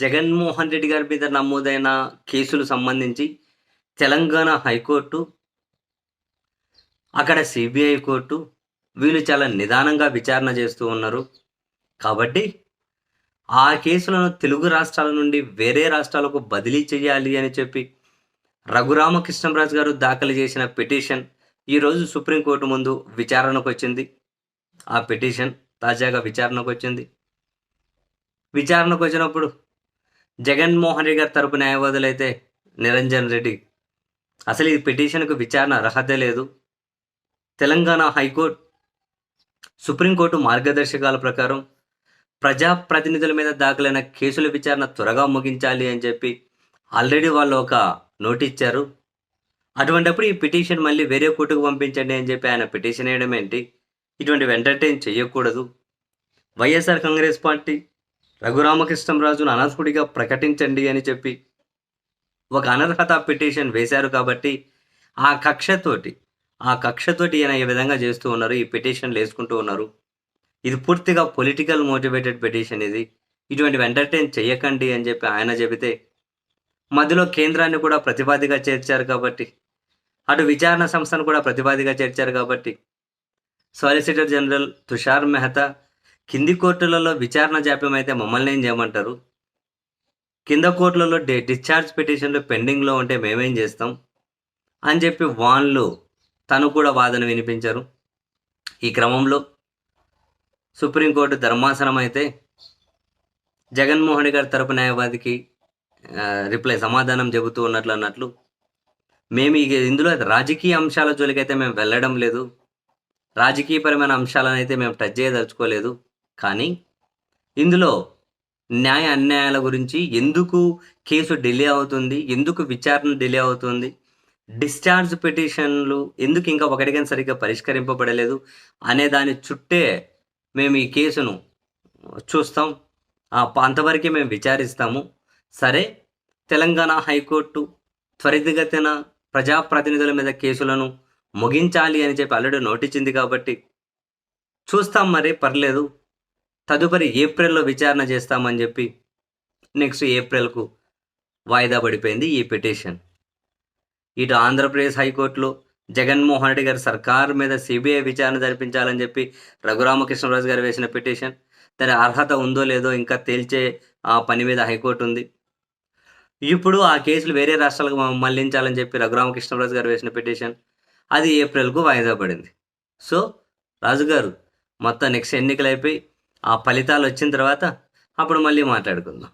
జగన్మోహన్ రెడ్డి గారి మీద నమోదైన కేసులు సంబంధించి తెలంగాణ హైకోర్టు అక్కడ సిబిఐ కోర్టు వీళ్ళు చాలా నిదానంగా విచారణ చేస్తూ ఉన్నారు. కాబట్టి ఆ కేసులను తెలుగు రాష్ట్రాల నుండి వేరే రాష్ట్రాలకు బదిలీ చేయాలి అని చెప్పి రఘురామకృష్ణరాజు గారు దాఖలు చేసిన పిటిషన్ ఈరోజు సుప్రీంకోర్టు ముందు విచారణకు వచ్చింది. ఆ పిటిషన్ తాజాగా విచారణకు వచ్చింది. విచారణకు వచ్చినప్పుడు జగన్మోహన్ రెడ్డి గారి తరపు న్యాయవాదులు అయితే నిరంజన్ రెడ్డి. అసలు ఈ పిటిషన్కు విచారణ అర్హత లేదు. తెలంగాణ హైకోర్టు సుప్రీంకోర్టు మార్గదర్శకాల ప్రకారం ప్రజాప్రతినిధుల మీద దాఖలైన కేసుల విచారణ త్వరగా ముగించాలి అని చెప్పి ఆల్రెడీ వాళ్ళు ఒక నోట్ ఇచ్చారు అటువంటప్పుడు ఈ పిటిషన్ మళ్ళీ వేరే కోర్టుకు పంపించండి అని చెప్పి ఆయన పిటిషన్ వేయడం ఏంటి? ఇటువంటివి ఎంటర్టైన్ చేయకూడదు. వైఎస్ఆర్ కాంగ్రెస్ పార్టీ రఘురామకృష్ణరాజును అనర్హుడిగా ప్రకటించండి అని చెప్పి ఒక అనర్హత పిటిషన్ వేశారు కాబట్టి ఆ కక్షతోటి ఆ కక్షతోటి ఈయన ఈ విధంగా చేస్తూ ఉన్నారు ఈ పిటిషన్లు వేసుకుంటూ ఉన్నారు. ఇది పూర్తిగా పొలిటికల్ మోటివేటెడ్ పిటిషన్ ఇది. ఇటువంటివి ఎంటర్టైన్ చేయకండి అని చెప్పి ఆయన చెబితే మధ్యలో కేంద్రాన్ని కూడా ప్రతిపాదిగా చేర్చారు కాబట్టి అటు విచారణ సంస్థను కూడా ప్రతిపాదిగా చేర్చారు కాబట్టి సాలిసిటర్ జనరల్ తుషార్ మెహతా కింది కోర్టులలో విచారణ జాప్యం అయితే మమ్మల్ని ఏం చేయమంటారు? కింద కోర్టులలో డి డిశ్చార్జ్ పిటిషన్లు పెండింగ్లో ఉంటే మేమేం చేస్తాం? అని చెప్పి వాన్లు తను కూడా వాదన వినిపించారు. ఈ క్రమంలో సుప్రీంకోర్టు ధర్మాసనం అయితే జగన్మోహన్ గారి తరపు న్యాయవాదికి రిప్లై సమాధానం చెబుతూ ఉన్నట్లు అన్నట్లు మేము ఇక ఇందులో రాజకీయ అంశాల జోలికైతే మేము వెళ్ళడం లేదు. రాజకీయపరమైన అంశాలను అయితే మేము టచ్ చేయదలుచుకోలేదు. కానీ ఇందులో న్యాయ అన్యాయాల గురించి ఎందుకు కేసు డిలే అవుతుంది ఎందుకు విచారణ డిలే అవుతుంది డిశ్చార్జ్ పిటిషన్లు ఎందుకు ఇంకా ఒకటికైనా సరిగ్గా పరిష్కరింపబడలేదు అనే దాని చుట్టే మేము ఈ కేసును చూస్తాం. ఆ అంతవరకే మేము విచారిస్తాము. సరే తెలంగాణ హైకోర్టు త్వరితగతిన ప్రజాప్రతినిధుల మీద కేసులను ముగించాలి అని చెప్పి ఆల్రెడీ నోటిచ్చింది కాబట్టి చూస్తాం మరి పర్లేదు. తదుపరి ఏప్రిల్లో విచారణ చేస్తామని చెప్పి నెక్స్ట్ ఏప్రిల్కు వాయిదా పడిపోయింది ఈ పిటిషన్. ఇటు ఆంధ్రప్రదేశ్ హైకోర్టులో జగన్మోహన్ రెడ్డి గారి సర్కార్ మీద సిబిఐ విచారణ జరిపించాలని చెప్పి రఘురామకృష్ణరాజు గారు వేసిన పిటిషన్. దాని అర్హత ఉందో లేదో ఇంకా తేల్చే ఆ పని మీద హైకోర్టు ఉంది. ఇప్పుడు ఆ కేసులు వేరే రాష్ట్రాలకు మళ్ళించాలని చెప్పి రఘురామకృష్ణరాజు గారు వేసిన పిటిషన్. అది ఏప్రిల్కు వాయిదా పడింది. సో రాజుగారు మొత్తం నెక్స్ట్ ఎన్నికలు అయిపోయి ఆ ఫలితాలు వచ్చిన తర్వాత అప్పుడు మళ్ళీ మాట్లాడుకుందాం.